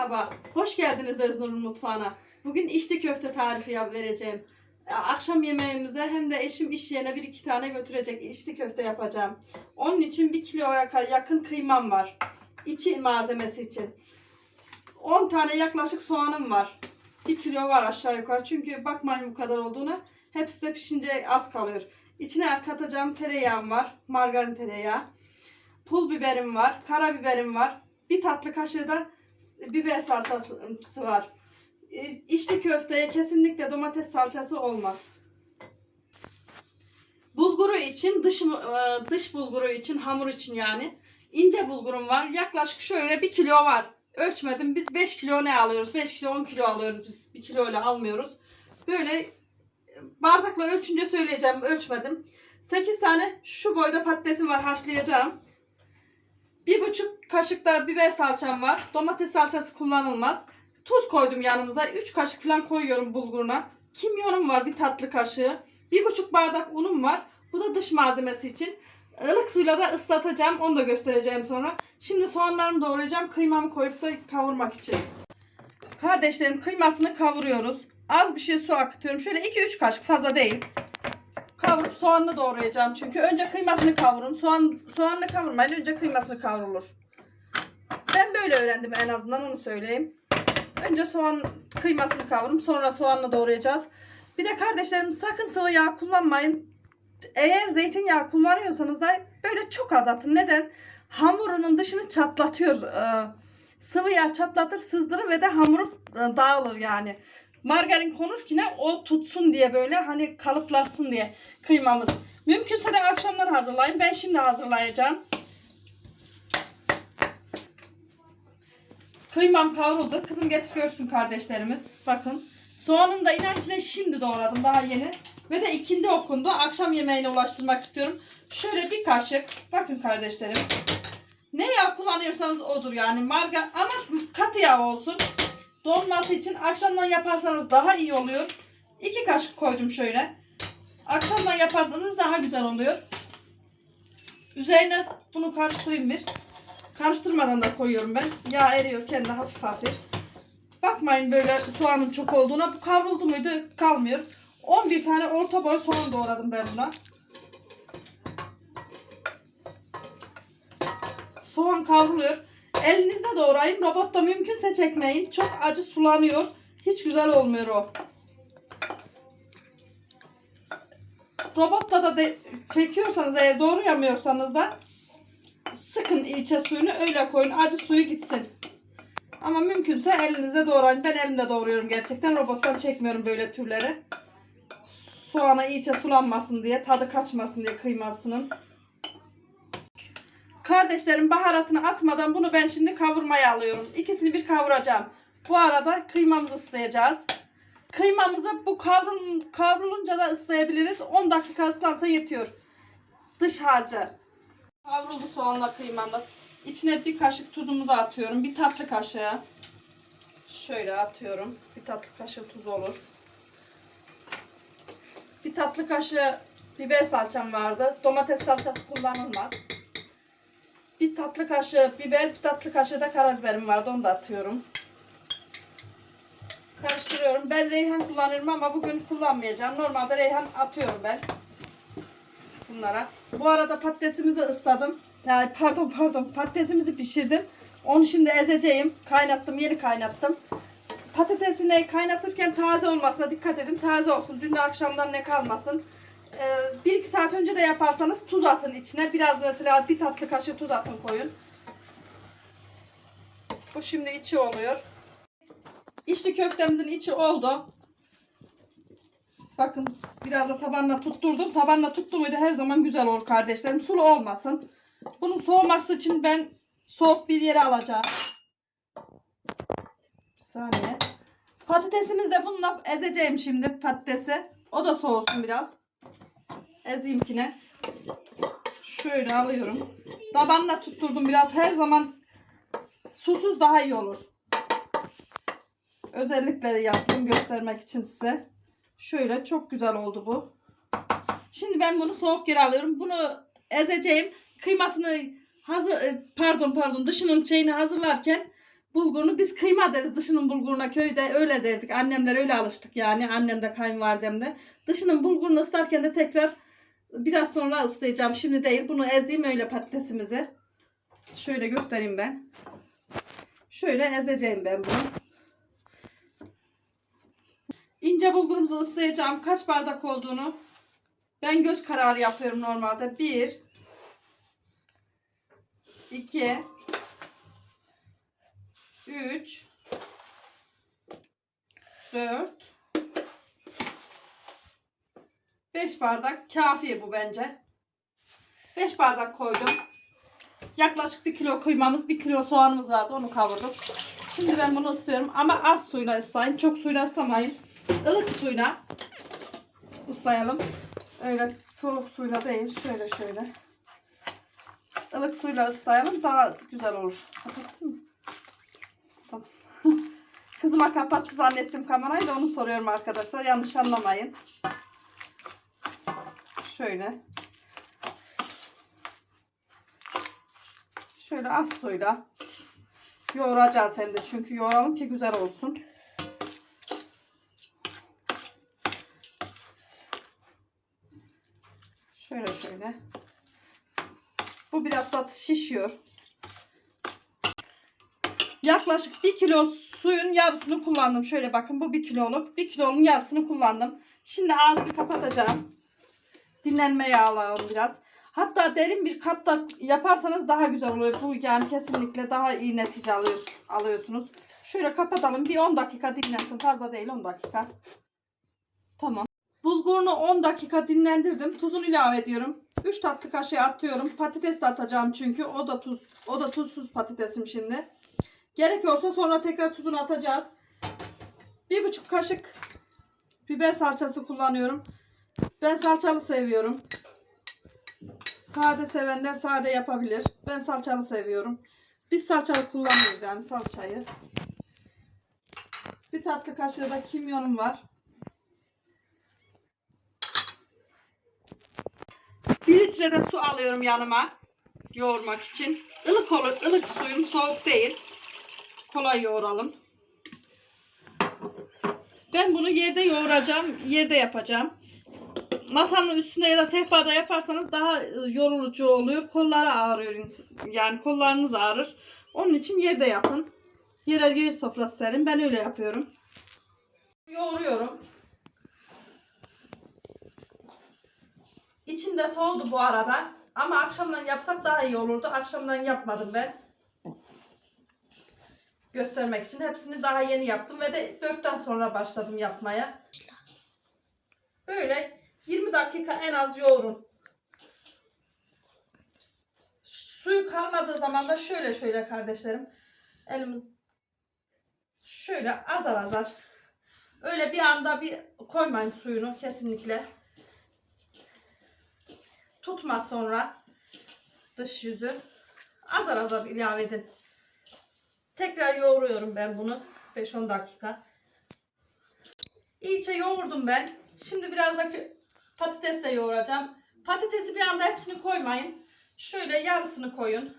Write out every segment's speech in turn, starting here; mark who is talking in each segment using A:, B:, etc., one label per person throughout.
A: Merhaba, hoş geldiniz Öznur'un mutfağına. Bugün içli köfte tarifi yap vereceğim. Akşam yemeğimize hem de eşim iş yerine bir iki tane götürecek içli köfte yapacağım. Onun için bir kiloya yakın kıymam var. İçi malzemesi için. 10 tane yaklaşık soğanım var. 1 kilo var aşağı yukarı. Çünkü bakmayın bu kadar olduğuna. Hepsi de pişince az kalıyor. İçine katacağım tereyağım var. Margarin tereyağı. Pul biberim var. Karabiberim var. Bir tatlı kaşığı da biber salçası var. İçli köfteye kesinlikle domates salçası olmaz. Bulguru için dış dış bulguru için hamur için yani ince bulgurum var. Yaklaşık şöyle bir kilo var. Ölçmedim. Biz 5 kilo ne alıyoruz? 5 kilo 10 kilo alıyoruz. Biz 1 kilo ile almıyoruz. Böyle bardakla ölçünce söyleyeceğim. Ölçmedim. 8 tane şu boyda patatesim var haşlayacağım. Bir buçuk kaşık da biber salçam var. Domates salçası kullanılmaz. Tuz koydum yanımıza. 3 kaşık falan koyuyorum bulguruna. Kimyonum var bir tatlı kaşığı. Bir buçuk bardak unum var. Bu da dış malzemesi için. Ilık suyla da ıslatacağım. Onu da göstereceğim sonra. Şimdi soğanlarımı doğrayacağım. Kıymamı koyup da kavurmak için. Kardeşlerim kıymasını kavuruyoruz. Az bir şey su akıtıyorum. Şöyle 2-3 kaşık fazla değil. Kavurup soğanını doğrayacağım. Çünkü önce kıymasını kavurun. Soğan, soğanını kavurmayın. Önce kıymasını kavrulur. Ben böyle öğrendim en azından onu söyleyeyim. Önce soğan kıymasını kavurun. Sonra soğanını doğrayacağız. Bir de kardeşlerim sakın sıvı yağ kullanmayın. Eğer zeytinyağı kullanıyorsanız da böyle çok az atın. Neden? Hamurunun dışını çatlatıyor. Ee, sıvı yağ çatlatır, sızdırır ve de hamuru e, dağılır yani. Margarin konur ki ne? O tutsun diye böyle hani kalıplaşsın diye kıymamız. Mümkünse de akşamdan hazırlayın. Ben şimdi hazırlayacağım. Kıymam kavruldu. Kızım getir görsün kardeşlerimiz. Bakın. Soğanın da inankine şimdi doğradım daha yeni. Ve de ikindi okundu. Akşam yemeğine ulaştırmak istiyorum. Şöyle bir kaşık. Bakın kardeşlerim. Ne yağ kullanıyorsanız odur yani. Marga ama katı yağ olsun. Donması için akşamdan yaparsanız daha iyi oluyor. İki kaşık koydum şöyle. Akşamdan yaparsanız daha güzel oluyor. Üzerine bunu karıştırayım bir. Karıştırmadan da koyuyorum ben. Yağ eriyor kendi hafif hafif. Bakmayın böyle soğanın çok olduğuna. Bu kavruldu muydu kalmıyor. 11 tane orta boy soğan doğradım ben buna. Soğan kavruluyor. Elinizde doğrayın. Robotta mümkünse çekmeyin. Çok acı sulanıyor. Hiç güzel olmuyor o. Robotta da çekiyorsanız eğer doğrayamıyorsanız da sıkın ilçe suyunu öyle koyun. Acı suyu gitsin. Ama mümkünse elinizde doğrayın. Ben elimde doğruyorum gerçekten. Robottan çekmiyorum böyle türleri. Soğana iyice sulanmasın diye, tadı kaçmasın diye kıymasının. Kardeşlerim baharatını atmadan bunu ben şimdi kavurmaya alıyorum. İkisini bir kavuracağım. Bu arada kıymamızı ıslayacağız. Kıymamızı bu kavrul, kavrulunca da ıslayabiliriz. 10 dakika ıslansa yetiyor. Dış harcı. Kavruldu soğanla kıymamız. İçine bir kaşık tuzumuzu atıyorum. Bir tatlı kaşığı. Şöyle atıyorum. Bir tatlı kaşığı tuz olur. Bir tatlı kaşığı biber salçam vardı. Domates salçası kullanılmaz. Bir tatlı kaşığı biber, bir tatlı kaşığı da karabiberim vardı. Onu da atıyorum. Karıştırıyorum. Ben reyhan kullanırım ama bugün kullanmayacağım. Normalde reyhan atıyorum ben. Bunlara. Bu arada patatesimizi ısladım. Yani pardon pardon patatesimizi pişirdim. Onu şimdi ezeceğim. Kaynattım. Yeni kaynattım. Patatesini kaynatırken taze olmasına dikkat edin. Taze olsun. Dün akşamdan ne kalmasın. Ee, 1-2 saat önce de yaparsanız tuz atın içine. Biraz mesela bir tatlı kaşığı tuz atın koyun. Bu şimdi içi oluyor. İçli köftemizin içi oldu. Bakın biraz da tabanla tutturdum. Tabanla tuttu muydu her zaman güzel olur kardeşlerim. Sulu olmasın. Bunun soğuması için ben soğuk bir yere alacağım. Bir saniye. Patatesimizi de bununla ezeceğim şimdi patatesi. O da soğusun biraz. Ezeyimkine. Şöyle alıyorum. Tabanla tutturdum biraz. Her zaman susuz daha iyi olur. Özellikle yaptım göstermek için size. Şöyle çok güzel oldu bu. Şimdi ben bunu soğuk yere alıyorum. Bunu ezeceğim. Kıymasını hazır e, pardon pardon dışının şeyini hazırlarken bulgurunu biz kıyma deriz. Dışının bulguruna köyde öyle derdik. Annemler öyle alıştık yani. Annem de kayınvalidem de. Dışının bulgurunu ıslarken de tekrar biraz sonra ıslayacağım. Şimdi değil. Bunu ezeyim öyle patatesimizi. Şöyle göstereyim ben. Şöyle ezeceğim ben bunu. İnce bulgurumuzu ıslayacağım. Kaç bardak olduğunu ben göz kararı yapıyorum normalde. 1 2 3 4 5 bardak kafi bu bence. 5 bardak koydum. Yaklaşık 1 kilo kıymamız, 1 kilo soğanımız vardı. Onu kavurduk. Şimdi ben bunu ıslıyorum ama az suyla ıslayın. Çok suyla ıslamayın. Ilık suyla ıslayalım. Öyle soğuk suyla değil. Şöyle şöyle. Ilık suyla ıslayalım. Daha güzel olur. Kapattın mı? Tamam. Kızıma kapattı zannettim kamerayı da onu soruyorum arkadaşlar. Yanlış anlamayın. Şöyle. Şöyle az suyla yoğuracağız hem de çünkü yoğuralım ki güzel olsun. Şöyle şöyle. Bu biraz da şişiyor. Yaklaşık 1 kilo suyun yarısını kullandım. Şöyle bakın bu 1 kiloluk. 1 kilonun yarısını kullandım. Şimdi ağzını kapatacağım. Dinlenmeye alalım biraz. Hatta derin bir kapta yaparsanız daha güzel oluyor. Bu yani kesinlikle daha iyi netice alıyor, alıyorsunuz. Şöyle kapatalım. Bir 10 dakika dinlensin. Fazla değil 10 dakika. Tamam. Bulgurunu 10 dakika dinlendirdim. Tuzunu ilave ediyorum. 3 tatlı kaşığı atıyorum. Patates de atacağım çünkü. O da tuz. O da tuzsuz patatesim şimdi. Gerekiyorsa sonra tekrar tuzunu atacağız. 1,5 kaşık biber salçası kullanıyorum. Ben salçalı seviyorum. Sade sevenler sade yapabilir. Ben salçalı seviyorum. Biz salçalı kullanmıyoruz yani salçayı. Bir tatlı kaşığı da kimyonum var. Bir litre de su alıyorum yanıma. Yoğurmak için. Ilık olur. ılık suyum soğuk değil. Kolay yoğuralım. Ben bunu yerde yoğuracağım. Yerde yapacağım. Masanın üstünde ya da sehpada yaparsanız daha e, yorulucu oluyor. Kolları ağrıyor. Yani kollarınız ağrır. Onun için yerde yapın. Yere yer sofrası serin. Ben öyle yapıyorum. Yoğuruyorum. İçinde soğudu bu arada. Ama akşamdan yapsak daha iyi olurdu. Akşamdan yapmadım ben. Göstermek için. Hepsini daha yeni yaptım ve de 4'ten sonra başladım yapmaya. Böyle 20 dakika en az yoğurun. Suyu kalmadığı zaman da şöyle şöyle kardeşlerim. Elimi şöyle azar azar. Öyle bir anda bir koymayın suyunu kesinlikle. Tutmaz sonra dış yüzü. Azar azar ilave edin. Tekrar yoğuruyorum ben bunu. 5-10 dakika. İyice yoğurdum ben. Şimdi biraz da patates de yoğuracağım. Patatesi bir anda hepsini koymayın. Şöyle yarısını koyun.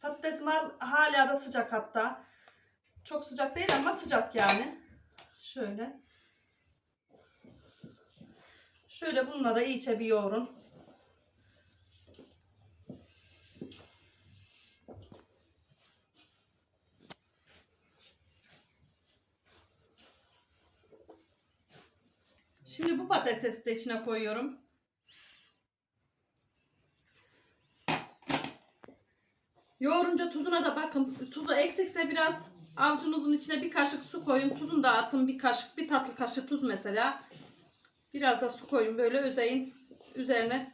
A: Patatesim hal- hala da sıcak hatta. Çok sıcak değil ama sıcak yani. Şöyle. Şöyle bununla da iyice bir yoğurun. Şimdi bu patatesi de içine koyuyorum. Yoğurunca tuzuna da bakın. Tuzu eksikse biraz avucunuzun içine bir kaşık su koyun. Tuzunu da atın bir kaşık, bir tatlı kaşığı tuz mesela. Biraz da su koyun böyle özeyin. Üzerine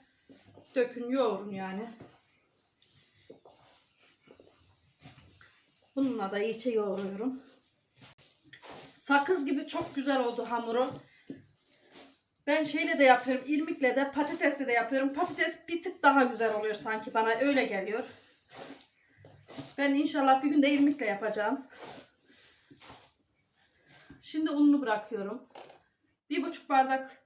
A: dökün yoğurun yani. Bununla da iyice yoğuruyorum. Sakız gibi çok güzel oldu hamuru. Ben şeyle de yapıyorum, irmikle de, patatesle de yapıyorum. Patates bir tık daha güzel oluyor sanki bana öyle geliyor. Ben inşallah bir gün de irmikle yapacağım. Şimdi ununu bırakıyorum. Bir buçuk bardak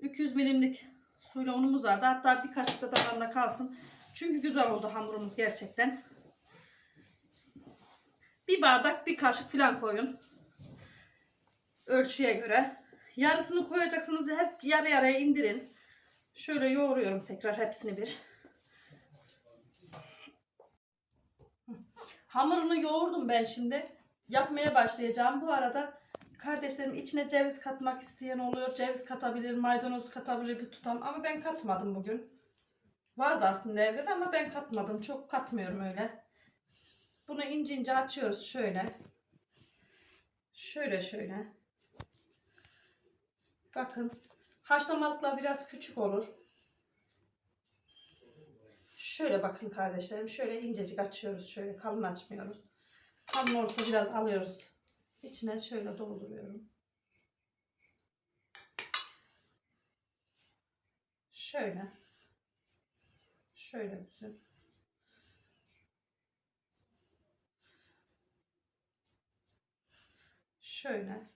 A: 200 milimlik suyla unumuz vardı. Hatta bir kaşık da tabağında kalsın. Çünkü güzel oldu hamurumuz gerçekten. bardak bir kaşık falan koyun. Ölçüye göre. Yarısını koyacaksınız. Hep yarı yarıya indirin. Şöyle yoğuruyorum tekrar hepsini bir. Hamurunu yoğurdum ben şimdi. Yapmaya başlayacağım. Bu arada kardeşlerim içine ceviz katmak isteyen oluyor. Ceviz katabilir, maydanoz katabilir bir tutam. Ama ben katmadım bugün. Vardı aslında evde de ama ben katmadım. Çok katmıyorum öyle. Bunu ince ince açıyoruz şöyle. Şöyle şöyle. Bakın. Haşlamalıklar biraz küçük olur. Şöyle bakın kardeşlerim. Şöyle incecik açıyoruz. Şöyle kalın açmıyoruz. Kalın olursa biraz alıyoruz. İçine şöyle dolduruyorum. Şöyle. Şöyle büzün. Şöyle.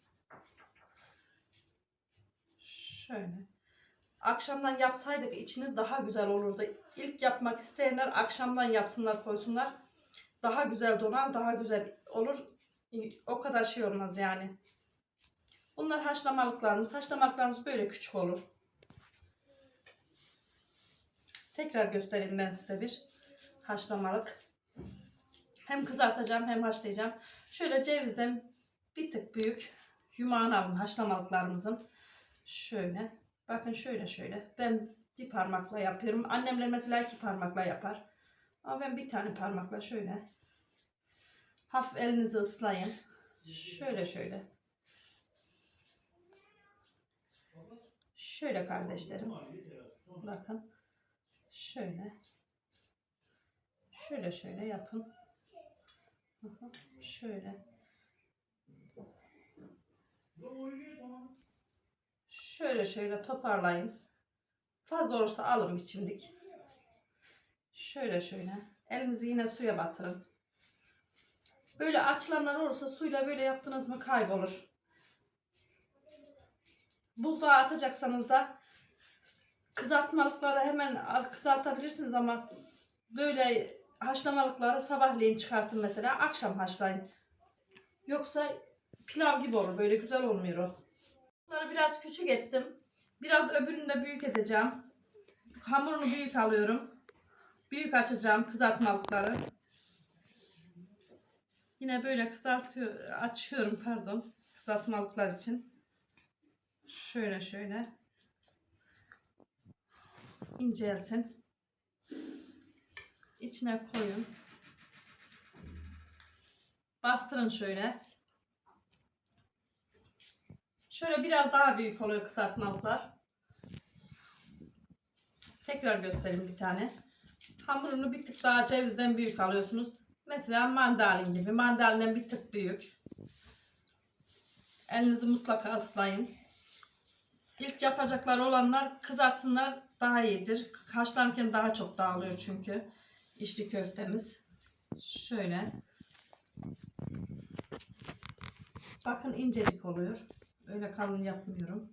A: Şöyle. Akşamdan yapsaydık içini daha güzel olurdu. İlk yapmak isteyenler akşamdan yapsınlar koysunlar. Daha güzel donar, daha güzel olur. O kadar şey olmaz yani. Bunlar haşlamalıklarımız. Haşlamalıklarımız böyle küçük olur. Tekrar göstereyim ben size bir haşlamalık. Hem kızartacağım hem haşlayacağım. Şöyle cevizden bir tık büyük yumağını alın haşlamalıklarımızın. Şöyle. Bakın şöyle şöyle. Ben bir parmakla yapıyorum. Annemler mesela iki parmakla yapar. Ama ben bir tane parmakla şöyle. Hafif elinizi ıslayın. Şöyle şöyle. Şöyle kardeşlerim. Bakın. Şöyle. Şöyle şöyle yapın. Şöyle. Şöyle şöyle toparlayın. Fazla olursa alın bir. Şöyle şöyle. Elinizi yine suya batırın. Böyle açılanlar olursa suyla böyle yaptınız mı kaybolur. Buzluğa atacaksanız da kızartmalıkları hemen kızartabilirsiniz ama böyle haşlamalıkları sabahleyin çıkartın mesela akşam haşlayın. Yoksa pilav gibi olur böyle güzel olmuyor o. Bunları biraz küçük ettim. Biraz öbürünü de büyük edeceğim. Hamurunu büyük alıyorum. Büyük açacağım kızartmalıkları. Yine böyle kızartıyor, açıyorum pardon. Kızartmalıklar için. Şöyle şöyle. inceltin. İçine koyun. Bastırın şöyle. Şöyle biraz daha büyük oluyor kızartmalıklar. Tekrar göstereyim bir tane. Hamurunu bir tık daha cevizden büyük alıyorsunuz. Mesela mandalin gibi. Mandalinden bir tık büyük. Elinizi mutlaka ıslayın. İlk yapacaklar olanlar kızartsınlar daha iyidir. Haşlanırken daha çok dağılıyor çünkü. İçli köftemiz. Şöyle. Bakın incecik oluyor. Öyle kalın yapmıyorum.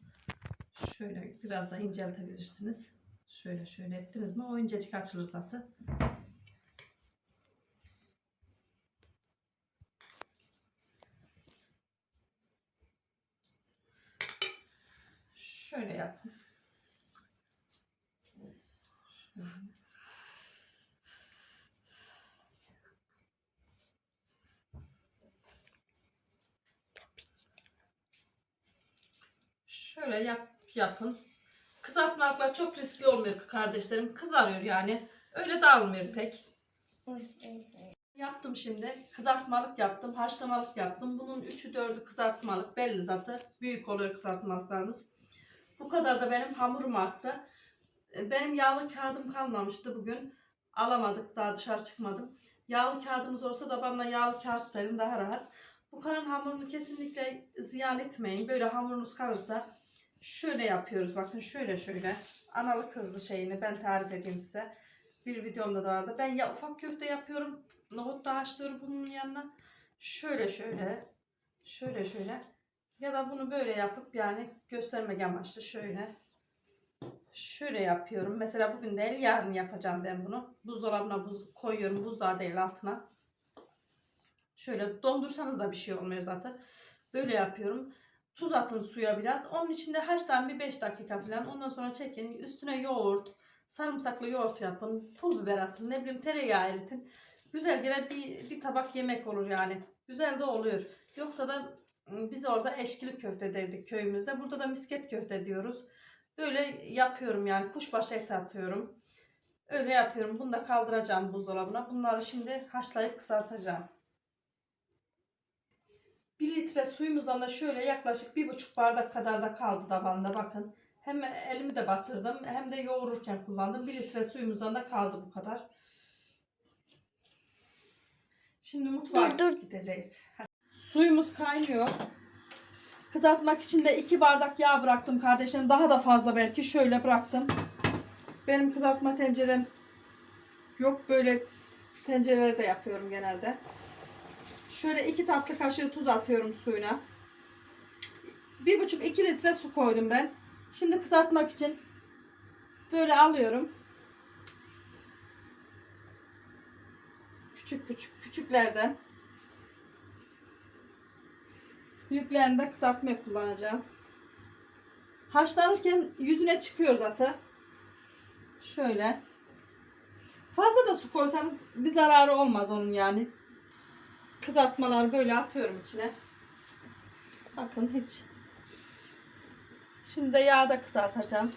A: Şöyle biraz da inceltebilirsiniz. Şöyle şöyle ettiniz mi o incecik açılır zaten. Şöyle yapın. Şöyle. Şöyle yap, yapın. Kızartmaklar çok riskli olmuyor kardeşlerim. Kızarıyor yani. Öyle dağılmıyor pek. Yaptım şimdi. Kızartmalık yaptım. Haşlamalık yaptım. Bunun 3'ü 4'ü kızartmalık. Belli zaten. Büyük oluyor kızartmalıklarımız. Bu kadar da benim hamurum arttı. E, Benim yağlı kağıdım kalmamıştı bugün. Alamadık. Daha dışarı çıkmadım. Yağlı kağıdımız olsa da bana yağlı kağıt serin daha rahat. Bu kalan hamurunu kesinlikle ziyan etmeyin. Böyle hamurunuz kalırsa şöyle yapıyoruz. Bakın şöyle şöyle. Analı kızlı şeyini ben tarif edeyim size. Bir videomda da vardı. Ben ya ufak köfte yapıyorum. Nohut da haşlıyorum bunun yanına. Şöyle şöyle. Şöyle şöyle. Ya da bunu böyle yapıp yani göstermek amaçlı şöyle. Şöyle yapıyorum. Mesela bugün değil yarın yapacağım ben bunu. Buzdolabına buz koyuyorum. Buzdağı değil altına. Şöyle dondursanız da bir şey olmuyor zaten. Böyle yapıyorum. Tuz atın suya biraz. Onun içinde haştan bir 5 dakika falan. Ondan sonra çekin. Üstüne yoğurt, sarımsaklı yoğurt yapın. Pul biber atın. Ne bileyim tereyağı eritin. Güzel gene bir, bir tabak yemek olur yani. Güzel de oluyor. Yoksa da ım, biz orada eşkili köfte derdik köyümüzde. Burada da misket köfte diyoruz. Böyle yapıyorum yani. Kuşbaşı eti atıyorum. Öyle yapıyorum. Bunu da kaldıracağım buzdolabına. Bunları şimdi haşlayıp kızartacağım. 1 litre suyumuzdan da şöyle yaklaşık bir buçuk bardak kadar da kaldı tabanda bakın. Hem elimi de batırdım hem de yoğururken kullandım. 1 litre suyumuzdan da kaldı bu kadar. Şimdi mutfağa
B: Dur, dur.
A: gideceğiz. Hadi. Suyumuz kaynıyor. Kızartmak için de 2 bardak yağ bıraktım kardeşlerim. Daha da fazla belki şöyle bıraktım. Benim kızartma tencerem yok. Böyle tencerelerde yapıyorum genelde. Şöyle 2 tatlı kaşığı tuz atıyorum suyuna. 1,5-2 litre su koydum ben. Şimdi kızartmak için böyle alıyorum. Küçük küçük küçüklerden. Büyüklerini de kızartmaya kullanacağım. Haşlanırken yüzüne çıkıyor zaten. Şöyle. Fazla da su koysanız bir zararı olmaz onun yani. Kızartmaları böyle atıyorum içine. Bakın hiç. Şimdi de yağda kızartacağım.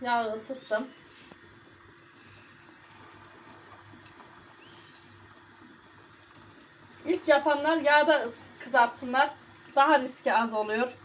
A: Yağı ısıttım. İlk yapanlar yağda kızartsınlar. Daha riski az oluyor.